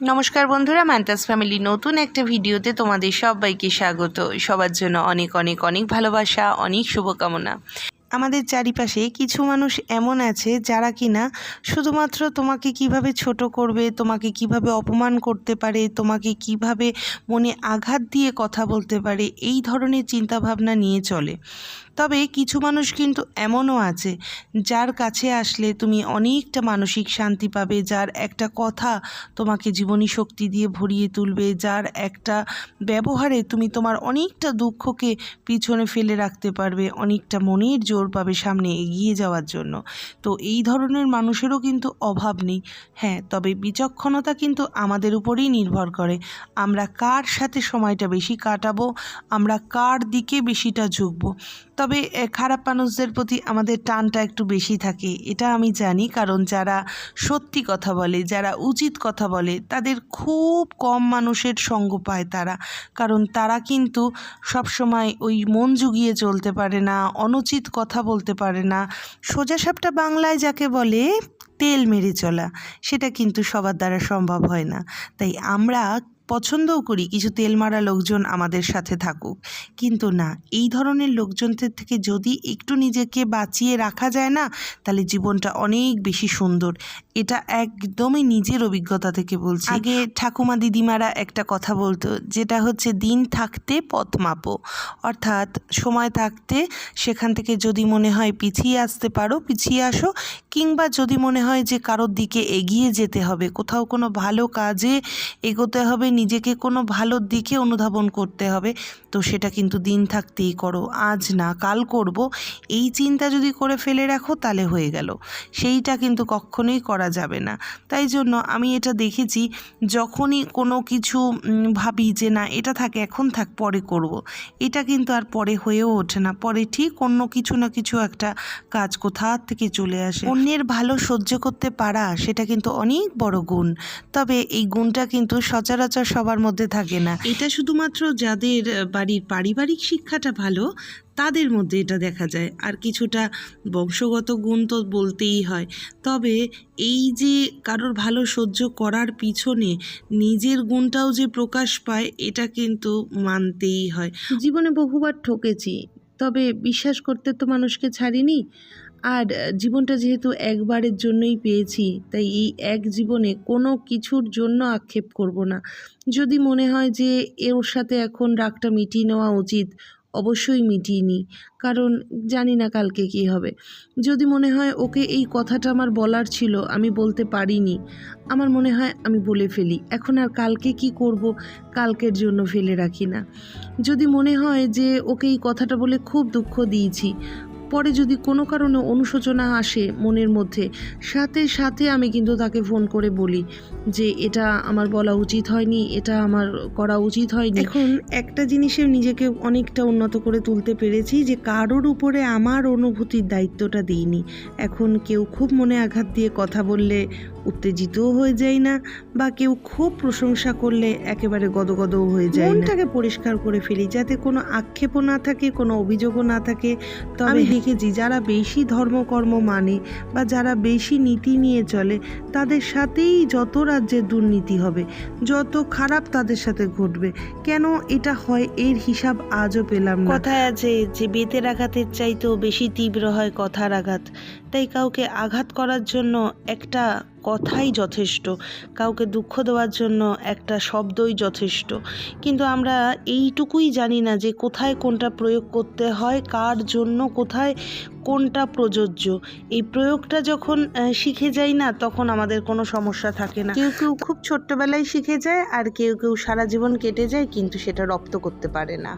নমস্কার বন্ধুরা ম্যান্টাস ফ্যামিলি নতুন একটা ভিডিওতে তোমাদের সবাইকে স্বাগত। সবার জন্য অনেক অনেক অনেক ভালোবাসা, অনেক শুভকামনা। আমাদের চারিপাশে কিছু মানুষ এমন আছে যারা কিনা শুধুমাত্র তোমাকে কীভাবে ছোট করবে, তোমাকে কীভাবে অপমান করতে পারে, তোমাকে কীভাবে মনে আঘাত দিয়ে কথা বলতে পারে, এই ধরনের চিন্তাভাবনা নিয়ে চলে। তবে কিছু মানুষ কিন্তু এমনও আছে, যার কাছে আসলে তুমি অনেকটা মানসিক শান্তি পাবে, যার একটা কথা তোমাকে জীবনী শক্তি দিয়ে ভরিয়ে তুলবে, যার একটা ব্যবহারে তুমি তোমার অনেকটা দুঃখকে পিছনে ফেলে রাখতে পারবে, অনেকটা মনের জোর পাবে সামনে এগিয়ে যাওয়ার জন্য। তো এই ধরনের মানুষেরও কিন্তু অভাব নেই। হ্যাঁ তবে বিচক্ষণতা কিন্তু আমাদের উপরেই নির্ভর করে। আমরা কার সাথে সময়টা বেশি কাটাবো? আমরা কার দিকে বেশিটা ঝুঁকবো? তবে এ, খারাপ মানুষদের প্রতি আমাদের টানটা একটু বেশি থাকে। এটা আমি জানি কারণ যারা সত্যি কথা বলে যারা উচিত কথা বলে তাদের খুব কম মানুষের সঙ্গ পায় তারা। কারণ তারা কিন্তু সবসময় ওই মন জুগিয়ে চলতে পারে না অনুচিত কথা বলতে পারে না। সোজাসাপটা বাংলায় যাকে বলে তেল মেরে চলা সেটা কিন্তু সবার দ্বারা সম্ভব হয় না। তাই আমরা পছন্দও করি কিছু তেল মারা লোকজন আমাদের সাথে থাকুক। কিন্তু না, এই ধরনের লোকজনদের থেকে যদি একটু নিজেকে বাঁচিয়ে রাখা যায় না, তাহলে জীবনটা অনেক বেশি সুন্দর। এটা একদমই নিজের অভিজ্ঞতা থেকে বলছি। আগে ঠাকুমা দিদিমারা একটা কথা বলতো, যেটা হচ্ছে দিন থাকতে পথ মাপো। অর্থাৎ সময় থাকতে সেখান থেকে যদি মনে হয় পিছিয়ে আসতে পারো, পিছিয়ে আসো, কিংবা যদি মনে হয় যে কারোর দিকে এগিয়ে যেতে হবে, কোথাও কোনো ভালো কাজে এগোতে হবে নিজেকে কোনো ভালো দিকে অনুধাবন করতে হবে, তো সেটা কিন্তু দিন থাকতেই করো। আজ না, কাল করব। এই চিন্তা যদি করে ফেলে রাখো, তাহলে হয়ে গেল। সেইটা কিন্তু কখনোই করা যাবে না। তাই জন্য আমি এটা দেখেছি, যখনই কোনো কিছু ভাবি যে না, এটা থাকে, এখন থাক, পরে করব। এটা কিন্তু আর পরে হয়েও ওঠে না। পরে ঠিক অন্য কিছু না কিছু একটা কাজ কোথা থেকে চলে আসে। অন্যের ভালো সহ্য করতে পারা, সেটা কিন্তু অনেক বড় গুণ। তবে এই গুণটা কিন্তু সচরাচর সবার মধ্যে থাকে না। এটা শুধুমাত্র যাদের বাড়ির পারিবারিক শিক্ষাটা ভালো তাদের মধ্যে এটা দেখা যায়। আর কিছুটা বংশগত গুণ তো বলতেই হয়। তবে এই যে কারোর ভালো সহ্য করার পিছনে নিজের গুণটাও যে প্রকাশ পায় এটা কিন্তু মানতেই হয়। জীবনে বহুবার ঠকেছি তবে বিশ্বাস করতে তো মানুষকে ছাড়িনি। আর জীবনটা যেহেতু একবারের জন্যই পেয়েছি, তাই এই এক জীবনে কোনো কিছুর জন্য আক্ষেপ করব না। যদি মনে হয় যে এর সাথে এখন রাগটা মিটিয়ে নেওয়া উচিত, অবশ্যই মিটিয়ে নিই, কারণ জানি না কালকে কী হবে। যদি মনে হয় ওকে এই কথাটা আমার বলার ছিল, আমি বলতে পারিনি, আমার মনে হয় আমি বলে ফেলি, এখন আর কালকে কি করব, কালকের জন্য ফেলে রাখি না। যদি মনে হয় যে ওকে এই কথাটা বলে খুব দুঃখ দিয়েছি পরে যদি কোনো কারণে অনুশোচনা আসে মনের মধ্যে, সাথে সাথে আমি কিন্তু তাকে ফোন করে বলি যে, এটা আমার বলা উচিত হয়নি, এটা আমার করা উচিত হয়নি। এখন একটা জিনিসে নিজেকে অনেকটা উন্নত করে তুলতে পেরেছি যে, কারোর উপরে আমার অনুভূতির দায়িত্বটা দিইনি। এখন কেউ খুব মনে আঘাত দিয়ে কথা বললে উত্তেজিতও হয়ে যায় না বা কেউ খুব প্রশংসা করলে একেবারে গদগদও হয়ে যায় মনটাকে পরিষ্কার করে ফেলি যাতে কোনো আক্ষেপও না থাকে কোনো অভিযোগও না থাকে। তবে আমি দেখেছি যারা বেশি ধর্মকর্ম মানে বা যারা বেশি নীতি নিয়ে চলে তাদের সাথেই যত রাজ্যের দুর্নীতি হবে যত খারাপ তাদের সাথে ঘটবে। কেন এটা হয় এর হিসাব আজও পেলাম না। কথায় আছে যে বেতের আঘাতের চাইতেও বেশি তীব্র হয় কথার আঘাত। তাই কাউকে আঘাত করার জন্য একটা কথাই যথেষ্ট। কাউকে দুঃখ দেওয়ার জন্য একটা শব্দই যথেষ্ট। কিন্তু আমরা এইটুকুই জানি না যে কোথায় কোনটা প্রয়োগ করতে হয়, কার জন্য কোথায় কোনটা প্রযোজ্য। এই প্রয়োগটা যখন শিখে যাই না, তখন আমাদের কোনো সমস্যা থাকে না। কেউ কেউ খুব ছোট্টবেলায় শিখে যায়, আর কেউ কেউ সারা জীবন কেটে যায়, কিন্তু সেটা রপ্ত করতে পারে না।